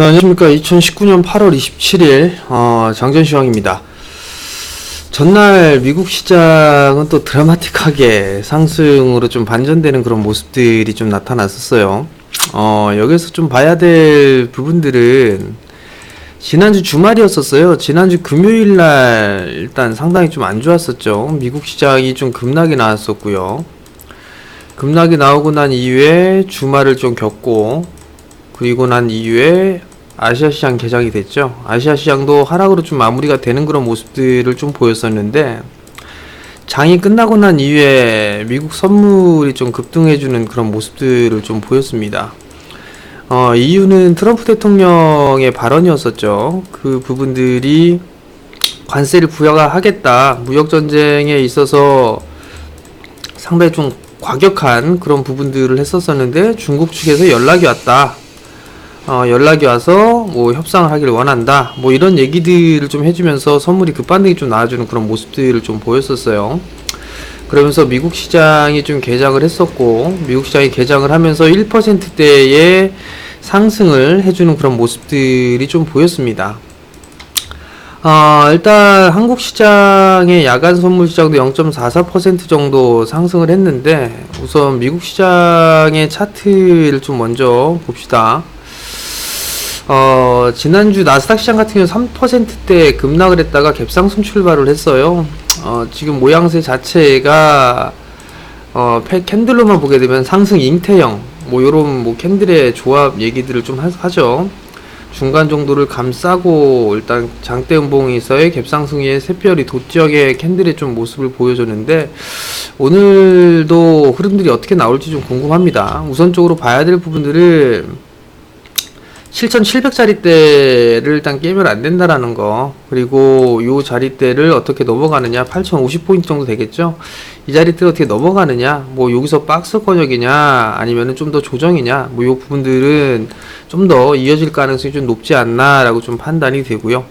자, 안녕하십니까. 2019년 8월 27일, 어, 장전시황입니다. 전날 미국 시장은 또 드라마틱하게 상승으로 좀 반전되는 그런 모습들이 좀 나타났었어요. 어, 여기서 좀 봐야 될 부분들은 지난주 주말이었었어요. 지난주 금요일 날 일단 상당히 좀 안 좋았었죠. 미국 시장이 좀 급락이 나왔었고요. 급락이 나오고 난 이후에 주말을 좀 겪고 그리고 난 이후에 아시아 시장 개장이 됐죠. 아시아 시장도 하락으로 좀 마무리가 되는 그런 모습들을 좀 보였었는데 장이 끝나고 난 이후에 미국 선물이 좀 급등해주는 그런 모습들을 좀 보였습니다. 어, 이유는 트럼프 대통령의 발언이었었죠. 그 부분들이 관세를 부여하겠다. 무역 전쟁에 있어서 상당히 좀 과격한 그런 부분들을 했었었는데 중국 측에서 연락이 왔다. 어, 연락이 와서 뭐 협상을 하기를 원한다. 뭐 이런 얘기들을 좀 해주면서 선물이 급반등이 좀 나와주는 그런 모습들을 좀 보였었어요. 그러면서 미국 시장이 좀 개장을 했었고 미국 시장이 개장을 하면서 1%대의 상승을 해주는 그런 모습들이 좀 보였습니다. 어, 일단 한국 시장의 야간 선물 시장도 0.44% 정도 상승을 했는데 우선 미국 시장의 차트를 좀 먼저 봅시다. 어, 지난주 나스닥 시장 같은 경우 3%대 급락을 했다가 갭상승 출발을 했어요. 어, 지금 모양새 자체가 어, 펜- 캔들로만 보게 되면 상승 잉태형 뭐 요런 뭐 캔들의 조합 얘기들을 좀 하, 하죠. 중간 정도를 감싸고 일단 장대 음봉에서의 갭상승의 샛별이 돛지역의 캔들의 좀 모습을 보여줬는데 오늘도 흐름들이 어떻게 나올지 좀 궁금합니다. 우선적으로 봐야 될 부분들은 7,700짜리대를 일단 깨면 안 된다라는 거. 그리고 요 자리대를 어떻게 넘어가느냐. 8,050포인트 정도 되겠죠? 이 자리대를 어떻게 넘어가느냐. 뭐 여기서 박스 권역이냐 아니면은 좀 더 조정이냐. 뭐 요 부분들은 좀 더 이어질 가능성이 좀 높지 않나 라고 좀 판단이 되고요.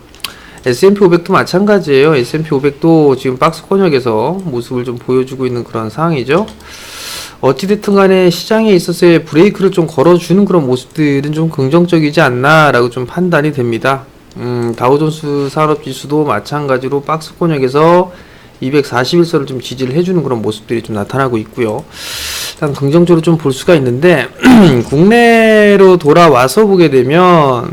S&P 500도 마찬가지예요. S&P 500도 지금 박스 권역에서 모습을 좀 보여주고 있는 그런 상황이죠 어찌됐든 간에 시장에 있어서의 브레이크를 좀 걸어주는 그런 모습들은 좀 긍정적이지 않나라고 좀 판단이 됩니다. 음, 다우존스 산업지수도 마찬가지로 박스 권역에서 241선을 좀 지지를 해주는 그런 모습들이 좀 나타나고 있고요. 일단 긍정적으로 좀 볼 수가 있는데 국내로 돌아와서 보게 되면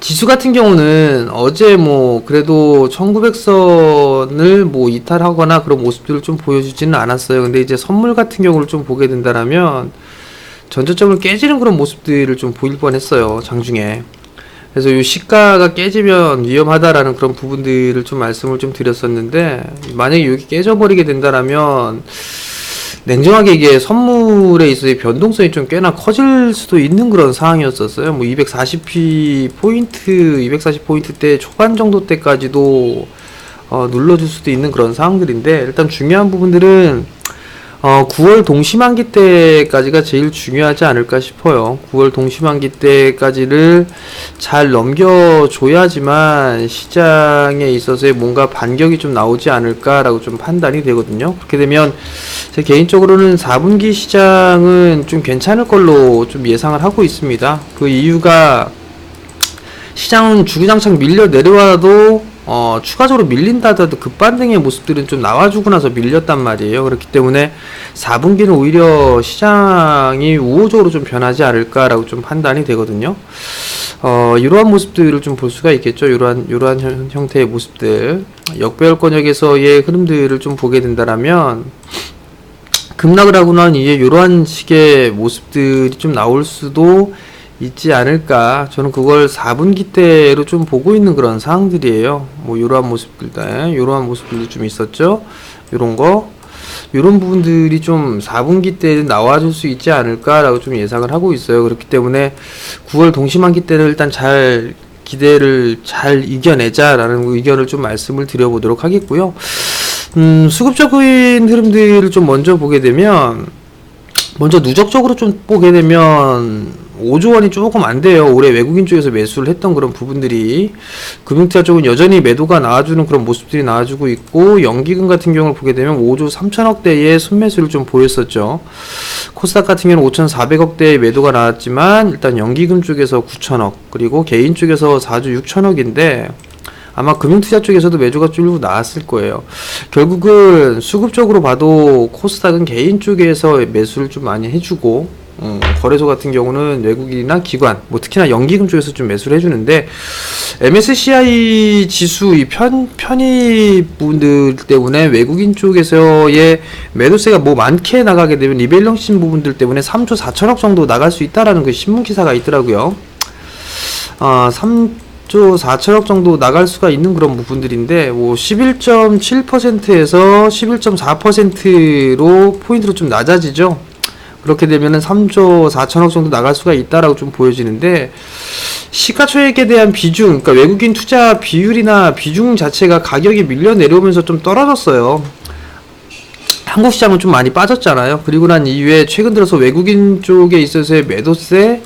지수 같은 경우는 어제 뭐 그래도 1900선을 뭐 이탈하거나 그런 모습들을 좀 보여주지는 않았어요. 근데 이제 선물 같은 경우를 좀 보게 된다라면 전저점을 깨지는 그런 모습들을 좀 보일 뻔했어요. 장중에. 그래서 이 시가가 깨지면 위험하다라는 그런 부분들을 좀 말씀을 좀 드렸었는데 만약에 여기 깨져버리게 된다라면 냉정하게 이게 선물에 있어서 변동성이 좀 꽤나 커질 수도 있는 그런 상황이었었어요. 뭐 240p 포인트, 240 포인트 대 초반 정도 때까지도 어, 눌러줄 수도 있는 그런 상황들인데 일단 중요한 부분들은 어, 9월 동시만기 때까지가 제일 중요하지 않을까 싶어요. 9월 동시만기 때까지를 잘 넘겨줘야지만 시장에 있어서의 뭔가 반격이 좀 나오지 않을까라고 좀 판단이 되거든요. 그렇게 되면 제 개인적으로는 4분기 시장은 좀 괜찮을 걸로 좀 예상을 하고 있습니다. 그 이유가 시장은 주구장창 밀려 내려와도 어, 추가적으로 밀린다 하더라도 급반등의 모습들은 좀 나와주고 나서 밀렸단 말이에요. 그렇기 때문에 4분기는 오히려 시장이 우호적으로 좀 변하지 않을까라고 좀 판단이 되거든요. 어, 이러한 모습들을 좀 볼 수가 있겠죠. 이러한, 이러한 형- 형태의 모습들. 역배열권역에서의 흐름들을 좀 보게 된다라면, 급락을 하고 난 이후에 이러한 식의 모습들이 좀 나올 수도 있지 않을까. 저는 그걸 4분기 때로 좀 보고 있는 그런 상황들이에요. 뭐, 이러한 모습들, 네, 이러한 모습들도 좀 있었죠. 이런 거. 이런 부분들이 좀 4분기 때 나와줄 수 있지 않을까라고 좀 예상을 하고 있어요. 그렇기 때문에 9월 동시만기 때는 일단 잘 기대를 잘 이겨내자라는 의견을 좀 말씀을 드려보도록 하겠고요. 음, 수급적인 흐름들을 좀 먼저 보게 되면 먼저 누적적으로 좀 보게 되면 5조 원이 조금 안 돼요. 올해 외국인 쪽에서 매수를 했던 그런 부분들이 금융투자 쪽은 여전히 매도가 나와주는 그런 모습들이 나와주고 있고 연기금 같은 경우를 보게 되면 5조 3천억대의 순매수를 좀 보였었죠. 코스닥 같은 경우는 5,400억대의 매도가 나왔지만 일단 연기금 쪽에서 9천억 그리고 개인 쪽에서 4조 6천억인데 아마 금융투자 쪽에서도 매주가 쭉 나왔을 거예요. 결국은 수급적으로 봐도 코스닥은 개인 쪽에서 매수를 좀 많이 해주고 음, 거래소 같은 경우는 외국인이나 기관, 뭐 특히나 연기금 쪽에서 좀 매수를 해주는데 MSCI 지수 이 편, 편입 분들 때문에 외국인 쪽에서의 매도세가 뭐 많게 나가게 되면 리밸런싱 부분들 때문에 3조 4천억 정도 나갈 수 있다라는 그 신문 기사가 있더라고요. 아, 3조 4천억 정도 나갈 수가 있는 그런 부분들인데 뭐 11.7%에서 11.4%로 포인트로 좀 낮아지죠. 그렇게 되면은 3조 4천억 정도 나갈 수가 있다라고 좀 보여지는데 시가총액에 대한 비중, 그러니까 외국인 투자 비율이나 비중 자체가 가격이 밀려 내려오면서 좀 떨어졌어요. 한국 시장은 좀 많이 빠졌잖아요. 그리고 난 이후에 최근 들어서 외국인 쪽에 있어서의 매도세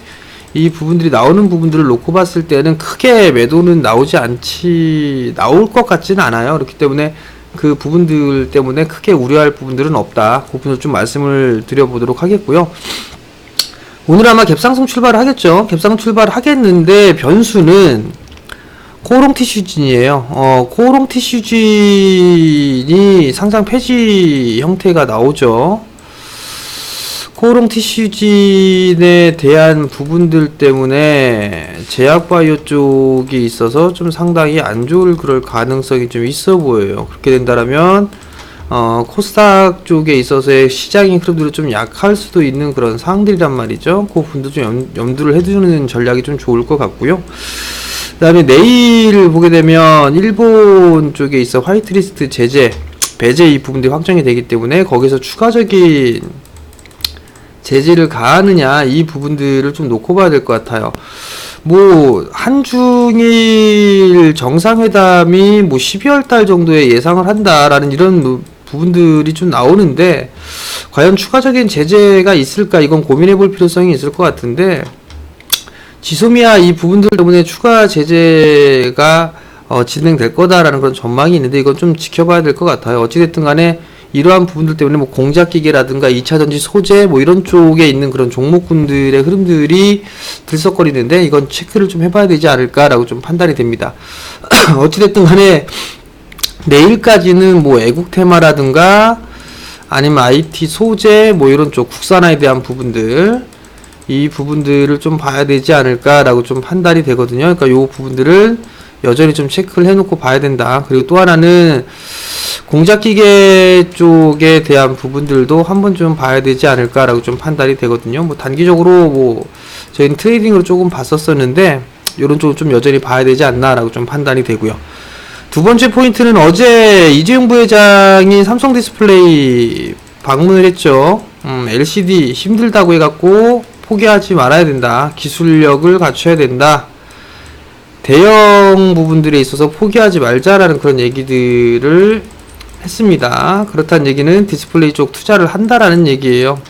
이 부분들이 나오는 부분들을 놓고 봤을 때는 크게 매도는 나오지 않지 나올 것 같지는 않아요. 그렇기 때문에 그 부분들 때문에 크게 우려할 부분들은 없다. 그 부분을 좀 말씀을 드려보도록 하겠고요. 오늘 아마 갭상승 출발을 하겠죠. 갭상승 출발을 하겠는데 변수는 코롱 티슈진이에요. 어, 코롱 티슈진이 상장 폐지 형태가 나오죠. 코롱 티슈진에 대한 부분들 때문에 제약바이오 쪽이 있어서 좀 상당히 안 좋을 그럴 가능성이 좀 있어 보여요. 그렇게 된다면 어, 코스닥 쪽에 있어서의 시장의 흐름들이 좀 약할 수도 있는 그런 상황들이란 말이죠. 그 부분도 좀 염, 염두를 해두는 전략이 좀 좋을 것 같고요. 그 다음에 내일 보게 되면 일본 쪽에 있어 화이트리스트 제재, 배제 이 부분들이 확정이 되기 때문에 거기서 추가적인 제재를 가하느냐 이 부분들을 좀 놓고 봐야 될 것 같아요. 뭐 한중일 정상회담이 뭐 12월 달 정도에 예상을 한다라는 이런 뭐 부분들이 좀 나오는데 과연 추가적인 제재가 있을까 이건 고민해 볼 필요성이 있을 것 같은데 지소미아 이 부분들 때문에 추가 제재가 어, 진행될 거다라는 그런 전망이 있는데 이건 좀 지켜봐야 될 것 같아요. 어찌됐든 간에 이러한 부분들 때문에 뭐 공작기계라든가 2차전지 소재 뭐 이런 쪽에 있는 그런 종목군들의 흐름들이 들썩거리는데 이건 체크를 좀 해봐야 되지 않을까라고 좀 판단이 됩니다. 어찌됐든 간에 내일까지는 뭐 애국 테마라든가 아니면 IT 소재 뭐 이런 쪽 국산화에 대한 부분들 이 부분들을 좀 봐야 되지 않을까라고 좀 판단이 되거든요. 그러니까 요 부분들을 여전히 좀 체크를 해놓고 봐야 된다. 그리고 또 하나는 공작기계 쪽에 대한 부분들도 한번 좀 봐야 되지 않을까라고 좀 판단이 되거든요. 뭐 단기적으로 뭐 저희는 트레이딩으로 조금 봤었었는데 이런 쪽을 좀 여전히 봐야 되지 않나라고 좀 판단이 되고요. 두 번째 포인트는 어제 이재용 부회장이 삼성 디스플레이 방문을 했죠. 음, LCD 힘들다고 해갖고 포기하지 말아야 된다. 기술력을 갖춰야 된다. 대형 부분들에 있어서 포기하지 말자라는 그런 얘기들을 했습니다. 그렇다는 얘기는 디스플레이 쪽 투자를 한다라는 얘기예요.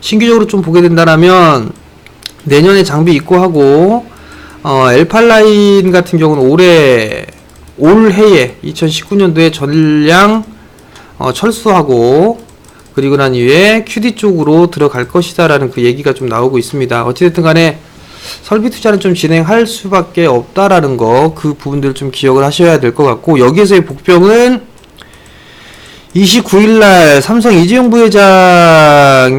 신규적으로 좀 보게 된다라면 내년에 장비 입고하고 어, L8 라인 같은 경우는 올해 올해에 2019년도에 전량 어, 철수하고 그리고 난 이후에 QD 쪽으로 들어갈 것이다라는 그 얘기가 좀 나오고 있습니다. 어찌됐든 간에 설비 투자는 좀 진행할 수밖에 없다라는 거 그 부분들을 좀 기억을 하셔야 될 것 같고 여기에서의 복병은 29일날 삼성 이재용 부회장의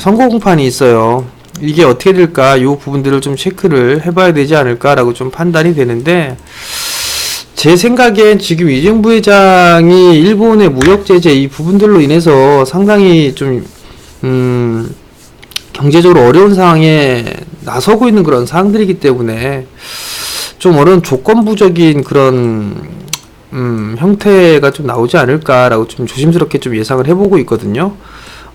선거 공판이 있어요. 이게 어떻게 될까? 이 부분들을 좀 체크를 해봐야 되지 않을까라고 좀 판단이 되는데 제 생각엔 지금 이재용 부회장이 일본의 무역 제재 이 부분들로 인해서 상당히 좀 음, 경제적으로 어려운 상황에 나서고 있는 그런 상황들이기 때문에 좀 어려운 조건부적인 그런 음, 형태가 좀 나오지 않을까라고 좀 조심스럽게 좀 예상을 해보고 있거든요.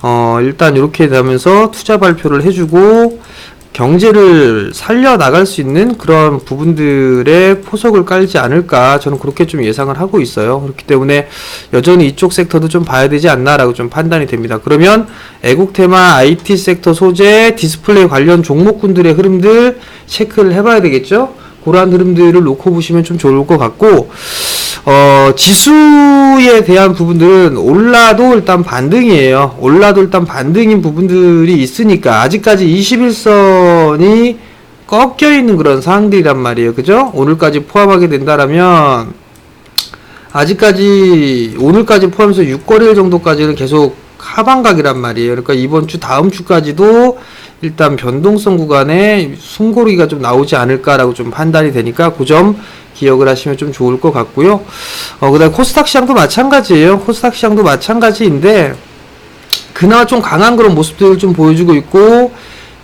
어, 일단 이렇게 되면서 투자 발표를 해주고 경제를 살려 나갈 수 있는 그런 부분들의 포석을 깔지 않을까 저는 그렇게 좀 예상을 하고 있어요. 그렇기 때문에 여전히 이쪽 섹터도 좀 봐야 되지 않나라고 좀 판단이 됩니다. 그러면 애국 테마 IT 섹터 소재 디스플레이 관련 종목군들의 흐름들 체크를 해봐야 되겠죠. 그러한 흐름들을 놓고 보시면 좀 좋을 것 같고 어, 지수에 대한 부분들은 올라도 일단 반등이에요. 올라도 일단 반등인 부분들이 있으니까 아직까지 21선이 꺾여 있는 그런 상황들이란 말이에요. 그죠? 오늘까지 포함하게 된다라면 아직까지 오늘까지 포함해서 6거래일 정도까지는 계속 하방각이란 말이에요. 그러니까 이번 주 다음 주까지도 일단 변동성 구간에 숨고르기가 좀 나오지 않을까라고 좀 판단이 되니까 그 점 기억을 하시면 좀 좋을 것 같고요. 어, 그 다음 코스닥 시장도 마찬가지예요. 코스닥 시장도 마찬가지인데 그나마 좀 강한 그런 모습들을 좀 보여주고 있고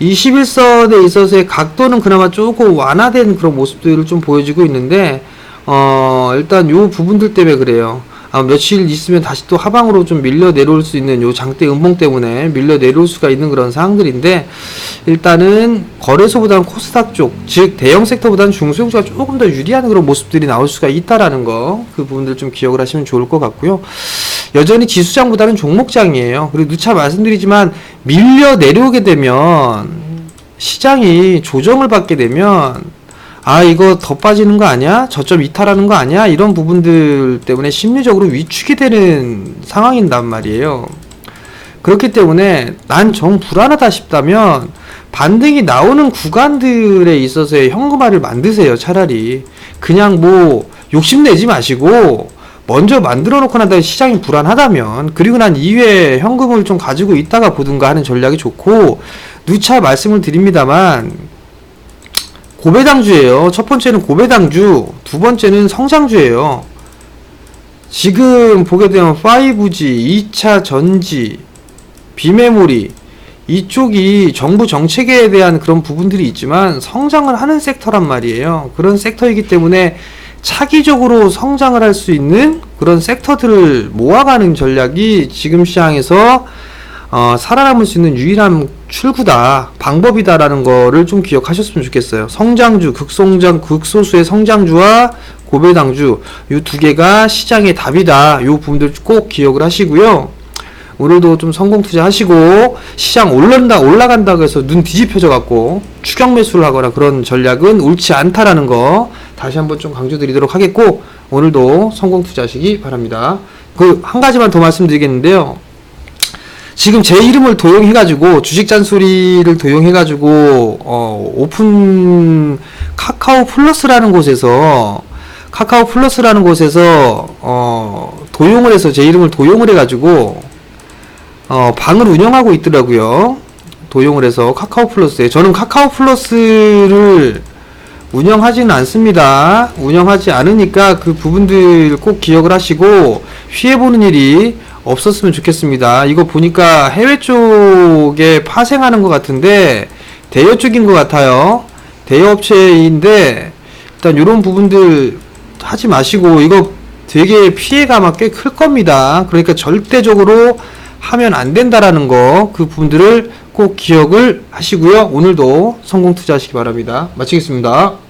21선에 있어서의 각도는 그나마 조금 완화된 그런 모습들을 좀 보여주고 있는데 어 일단 요 부분들 때문에 그래요. 아, 며칠 있으면 다시 또 하방으로 좀 밀려 내려올 수 있는 요 장대 음봉 때문에 밀려 내려올 수가 있는 그런 상황들인데 일단은 거래소보다는 코스닥 쪽, 즉 대형 섹터보다는 중소형주가 조금 더 유리한 그런 모습들이 나올 수가 있다라는 거, 그 부분들 좀 기억을 하시면 좋을 것 같고요. 여전히 지수장보다는 종목장이에요. 그리고 누차 말씀드리지만 밀려 내려오게 되면 시장이 조정을 받게 되면 아 이거 더 빠지는 거 아니야? 저점 이탈하는 거 아니야? 이런 부분들 때문에 심리적으로 위축이 되는 상황인단 말이에요. 그렇기 때문에 난 정 불안하다 싶다면 반등이 나오는 구간들에 있어서의 현금화를 만드세요. 차라리 그냥 뭐 욕심내지 마시고 먼저 만들어 놓고 난 다음에 시장이 불안하다면 그리고 난 이후에 현금을 좀 가지고 있다가 보든가 하는 전략이 좋고 누차 말씀을 드립니다만 고배당주예요. 첫 번째는 고배당주, 두 번째는 성장주예요. 지금 보게 되면 5G, 2차 전지, 비메모리 이쪽이 정부 정책에 대한 그런 부분들이 있지만 성장을 하는 섹터란 말이에요. 그런 섹터이기 때문에 차기적으로 성장을 할 수 있는 그런 섹터들을 모아가는 전략이 지금 시장에서 어, 살아남을 수 있는 유일한 출구다, 방법이다라는 거를 좀 기억하셨으면 좋겠어요. 성장주, 극성장, 극소수의 성장주와 고배당주, 이 두 개가 시장의 답이다. 이 부분들 꼭 기억을 하시고요. 오늘도 좀 성공 투자하시고 시장 올른다 올라간다고 해서 눈 뒤집혀져 갖고 추격 매수를 하거나 그런 전략은 옳지 않다라는 거 다시 한번 좀 강조드리도록 하겠고 오늘도 성공 투자하시기 바랍니다. 그 한 가지만 더 말씀드리겠는데요. 지금 제 이름을 도용해가지고 주식 잔소리를 도용해가지고 어, 오픈 카카오 플러스라는 곳에서 카카오 플러스라는 곳에서 어, 도용을 해서 제 이름을 도용을 해가지고 어, 방을 운영하고 있더라고요. 도용을 해서 카카오 플러스에 저는 카카오 플러스를 운영하지는 않습니다. 운영하지 않으니까 그 부분들 꼭 기억을 하시고 피해보는 일이 없었으면 좋겠습니다. 이거 보니까 해외 쪽에 파생하는 것 같은데 대여 쪽인 것 같아요. 대여 업체인데 일단 이런 부분들 하지 마시고 이거 되게 피해가 막 꽤 클 겁니다. 그러니까 절대적으로 하면 안 된다라는 거 그 부분들을 꼭 기억을 하시고요. 오늘도 성공 투자하시기 바랍니다. 마치겠습니다.